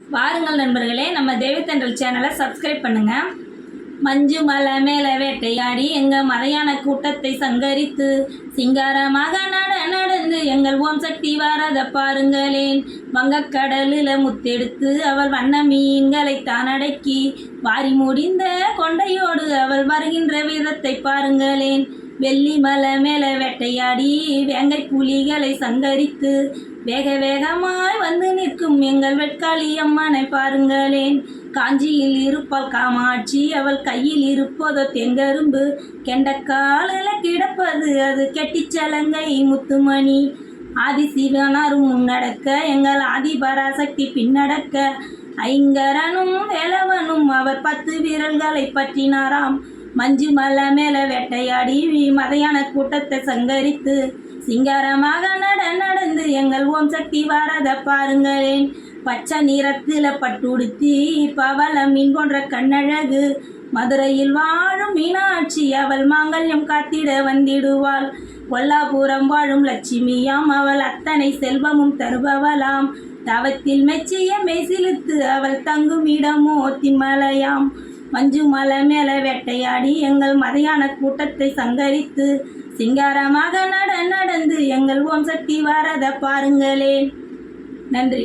வாருங்கள் நண்பர்களே நம்ம தேவித்தன்றல் சேனலை சப்ஸ்கிரைப் பண்ணுங்க. மஞ்சு மலை மேலே வேட்டையாடி எங்கள் மலையான கூட்டத்தை சங்கரித்து சிங்காரமாக நட நடந்து எங்கள் ஓம் சக்தி வாரத பாருங்களேன். வங்கக்கடலில் முத்தெடுத்து அவள் வண்ண மீன்களை தான் அடக்கி வாரி முடிந்த கொண்டையோடு அவள் வருகின்ற விதத்தை பாருங்களேன். வெள்ளி மலை மேலே வேட்டையாடி வேங்கை புலிகளை சங்கரித்து வேக வேகமாய் வந்து நிற்கும் எங்கள் வெட்காளி அம்மனை பாருங்களேன். காஞ்சியில் இருப்பாள் காமாட்சி அவள் கையில் இருப்பதோ தெங்கரும்பு. கெண்டக்காலில் கிடப்பது அது கெட்டிச்சலங்கை முத்துமணி. ஆதிசிவனாரும் முன்னடக்க எங்கள் ஆதிபராசக்தி பின்னடக்க ஐங்கரனும் வேலவனும் அவர் பத்து விரல்களை பற்றினாராம். மஞ்சு மலை மேல வேட்டையாடி மதையான கூட்டத்தை சங்கரித்து சிங்காரமாக நட நடந்து எங்கள் ஓம் சக்தி வாரத பாருங்களேன். பச்சை நிறத்தில் பட்டுடுத்தி பவள மீன் போன்ற கண்ணழகு மதுரையில் வாழும் மீனாட்சி அவள் மாங்கல்யம் காத்திட வந்திடுவாள். கொல்லாபுரம் வாழும் லட்சுமியாம் அவள் அத்தனை செல்வமும் தருபவளாம். தவத்தில் மெச்சிய மெய்சிலுத்து அவள் தங்கும் இடமோ திம்மலையாம். மஞ்சு மலை மேலே வேட்டையாடி எங்கள் மதையான கூட்டத்தை சங்கரித்து சிங்காரமாக நட நடந்து எங்கள் ஓம் சக்தி வரத பாருங்களேன். நன்றி.